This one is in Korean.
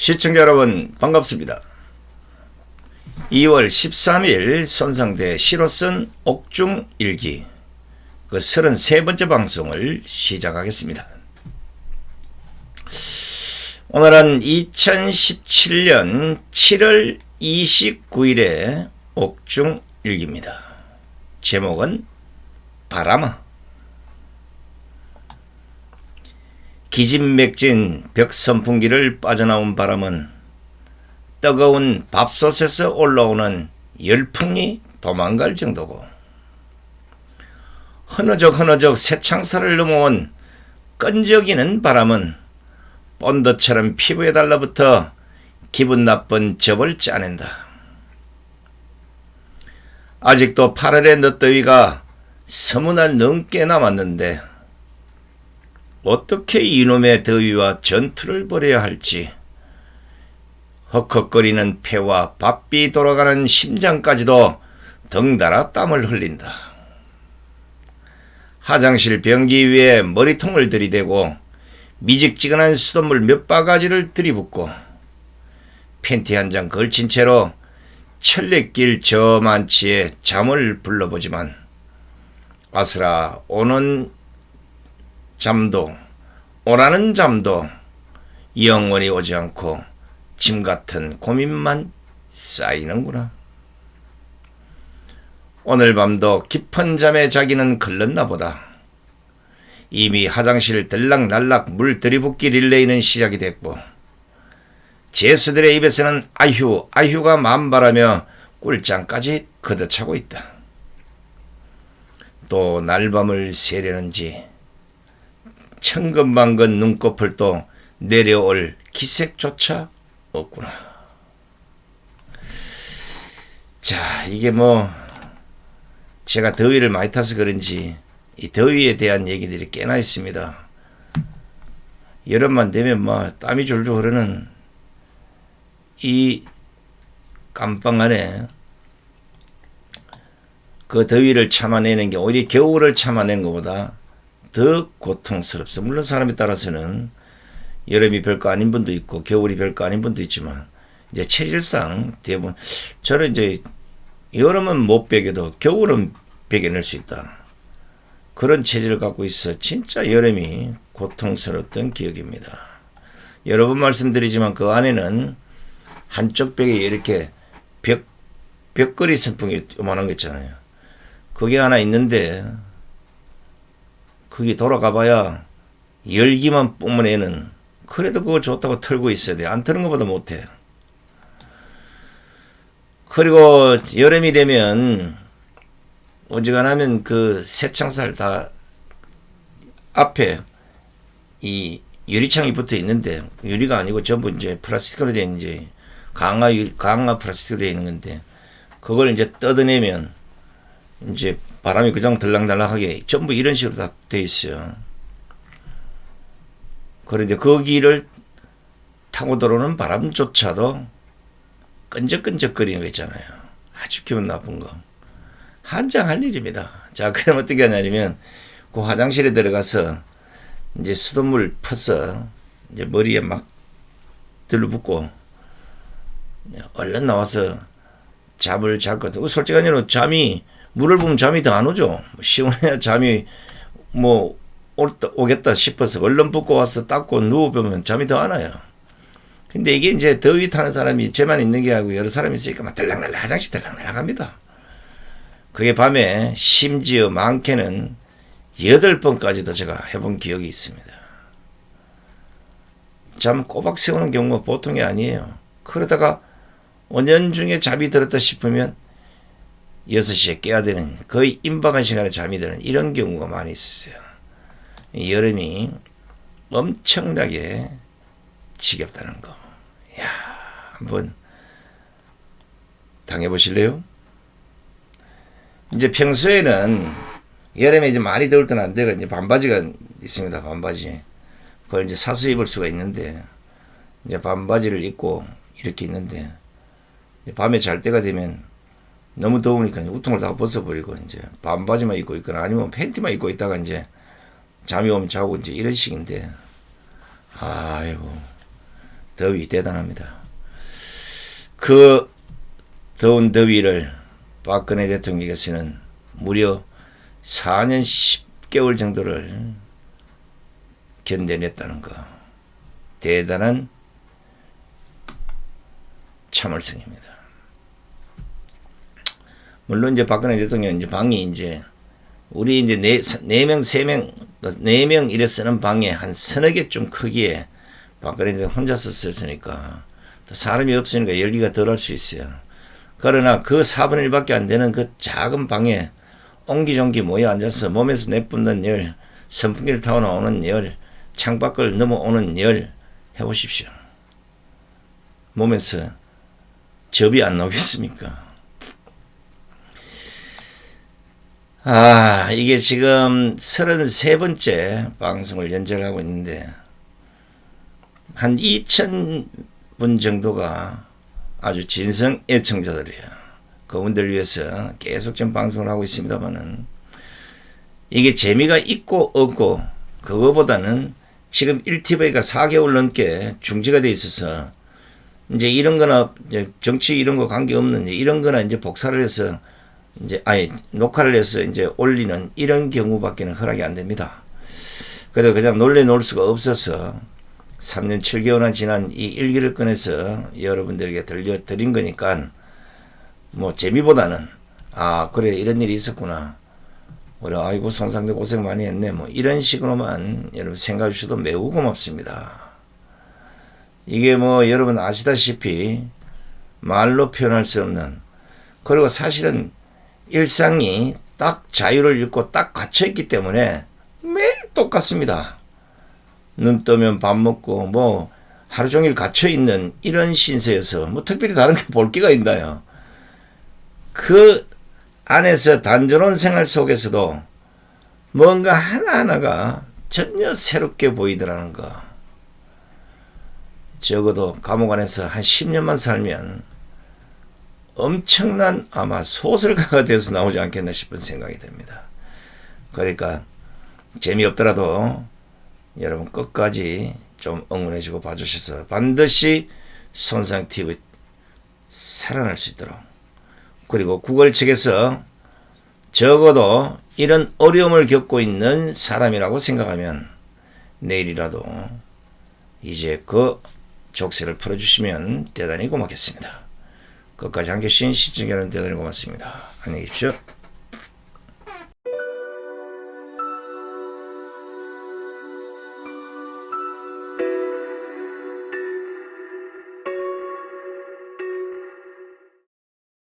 시청자 여러분 반갑습니다. 2월 13일 손상대 시로선 옥중 일기 그 33번째 방송을 시작하겠습니다. 오늘은 2017년 7월 29일의 옥중 일기입니다. 제목은 바람아 기진맥진 벽선풍기를 빠져나온 바람은 뜨거운 밥솥에서 올라오는 열풍이 도망갈 정도고 흐느적 흐느적 새창살을 넘어온 끈적이는 바람은 본드처럼 피부에 달라붙어 기분 나쁜 접을 짜낸다. 아직도 8월의 늦더위가 서문할 넘게 남았는데 어떻게 이놈의 더위와 전투를 벌여야 할지 헉헉거리는 폐와 바삐 돌아가는 심장까지도 덩달아 땀을 흘린다. 화장실 변기 위에 머리통을 들이대고 미직지근한 수돗물 몇 바가지를 들이붓고 팬티 한 장 걸친 채로 철레길 저 만치에 잠을 불러보지만 아스라 오는 잠도 오라는 잠도 영원히 오지 않고 짐 같은 고민만 쌓이는구나. 오늘 밤도 깊은 잠에 자기는 걸렀나 보다. 이미 화장실 들락날락 물 들이붓기 릴레이는 시작이 됐고 제수들의 입에서는 아휴 아휴가 만발하며 꿀잠까지 걷어차고 있다. 또 날밤을 새려는지 천근만근 눈꺼풀 도 내려올 기색조차 없구나. 자, 이게 뭐 제가 더위를 많이 타서 그런지 이 더위에 대한 얘기들이 꽤나 있습니다. 여름만 되면 뭐 땀이 줄줄 흐르는 이 깜빵 안에 그 더위를 참아내는 게 오히려 겨울을 참아내는 것보다 더 고통스럽습니다. 물론 사람에 따라서는 여름이 별거 아닌 분도 있고 겨울이 별거 아닌 분도 있지만 이제 체질상 대부분 저는 이제 여름은 못 베겨도 겨울은 베겨낼 수 있다. 그런 체질을 갖고 있어 진짜 여름이 고통스러웠던 기억입니다. 여러 번 말씀드리지만 그 안에는 한쪽 벽에 이렇게 벽 벽걸이 선풍기 요만한 거 있잖아요. 그게 하나 있는데 그게 돌아가봐야 열기만 뿜어내는 그래도 그거 좋다고 털고 있어야 돼. 안 트는 것보다 못해. 그리고 여름이 되면 어지간하면 그 새창살 다 앞에 이 유리창이 붙어 있는데 유리가 아니고 전부 이제 플라스틱으로 된 이제 강화 유, 강화 플라스틱으로 되어 있는 건데 그걸 이제 뜯어내면 이제 바람이 그냥 들락날락하게 전부 이런 식으로 다 돼 있어요. 그런데 거기를 타고 들어오는 바람조차도 끈적끈적거리는 거 있잖아요. 아주 기분 나쁜 거. 한장할 일입니다. 자, 그럼 어떻게 하냐면, 그 화장실에 들어가서, 이제 수돗물 퍼서, 이제 머리에 막 들러붙고, 얼른 나와서 잠을 잘 것 같아요. 솔직히 잠이, 물을 보면 잠이 더 안 오죠. 시원해야 잠이 뭐 오겠다 싶어서 얼른 붓고 와서 닦고 누워보면 잠이 더 안 와요. 근데 이게 이제 더위 타는 사람이 제만 있는 게 아니고 여러 사람이 있으니까 막 들락날락 화장실 들락날락 합니다. 그게 밤에 심지어 많게는 여덟 번까지도 제가 해본 기억이 있습니다. 잠 꼬박 세우는 경우가 보통이 아니에요. 그러다가 5년 중에 잠이 들었다 싶으면 6시에 깨야 되는 거의 임박한 시간에 잠이 드는 이런 경우가 많이 있었어요. 여름이 엄청나게 지겹다는 거. 야, 한번 당해 보실래요? 이제 평소에는 여름에 이제 많이 더울 때는 안 되고 이제 반바지가 있습니다. 반바지. 그걸 이제 사서 입을 수가 있는데 이제 반바지를 입고 이렇게 있는데 밤에 잘 때가 되면 너무 더우니까 우통을 다 벗어버리고 이제 반바지만 입고 있거나 아니면 팬티만 입고 있다가 이제 잠이 오면 자고 이제 이런 식인데 아이고 더위 대단합니다. 그 더운 더위를 박근혜 대통령께서는 무려 4년 10개월 정도를 견뎌냈다는 거. 대단한 참을성입니다. 물론 이제 박근혜 대통령 이제 방이 이제 우리 이제 네, 네 명, 세 명, 네 명 이래 쓰는 방에 한 서너 개 좀 크기에 박근혜 대통령 혼자서 썼으니까 또 사람이 없으니까 열기가 덜할 수 있어요. 그러나 그 4분의 1밖에 안 되는 그 작은 방에 옹기종기 모여 앉아서 몸에서 내뿜는 열, 선풍기를 타고 나오는 열, 창밖을 넘어오는 열 해보십시오. 몸에서 접이 안 나오겠습니까? 아, 이게 지금 33번째 방송을 연재하고 있는데, 한 2,000분 정도가 아주 진성 애청자들이에요. 그분들 위해서 계속 좀 방송을 하고 있습니다만은, 이게 재미가 있고 없고, 그거보다는 지금 1TV가 4개월 넘게 중지가 돼 있어서, 이제 이런 거나, 정치 이런 거 관계없는 이런 거나 이제 복사를 해서 이제 아예 녹화를 해서 이제 올리는 이런 경우밖에는 허락이 안 됩니다. 그래도 그냥 놀래 놓을 수가 없어서 3년 7개월만 지난 이 일기를 꺼내서 여러분들에게 들려드린 거니까 뭐 재미보다는 아 그래 이런 일이 있었구나 우리 아이고 송상대 고생 많이 했네 뭐 이런 식으로만 여러분 생각해 주셔도 매우 고맙습니다. 이게 뭐 여러분 아시다시피 말로 표현할 수 없는 그리고 사실은 일상이 딱 자유를 잃고 딱 갇혀있기 때문에 매일 똑같습니다. 눈 뜨면 밥 먹고 뭐 하루 종일 갇혀있는 이런 신세여서 뭐 특별히 다른 게볼 게가 있나요? 그 안에서 단조로운 생활 속에서도 뭔가 하나하나가 전혀 새롭게 보이더라는 거. 적어도 감옥 안에서 한 10년만 살면 엄청난 아마 소설가가 돼서 나오지 않겠나 싶은 생각이 듭니다. 그러니까 재미없더라도 여러분 끝까지 좀 응원해주고 봐주셔서 반드시 손상TV 살아날 수 있도록 그리고 구글 측에서 적어도 이런 어려움을 겪고 있는 사람이라고 생각하면 내일이라도 이제 그 족쇄를 풀어주시면 대단히 고맙겠습니다. 끝까지 함께 하신 시청자 여러분 대단히 고맙습니다. 안녕히 계십시오.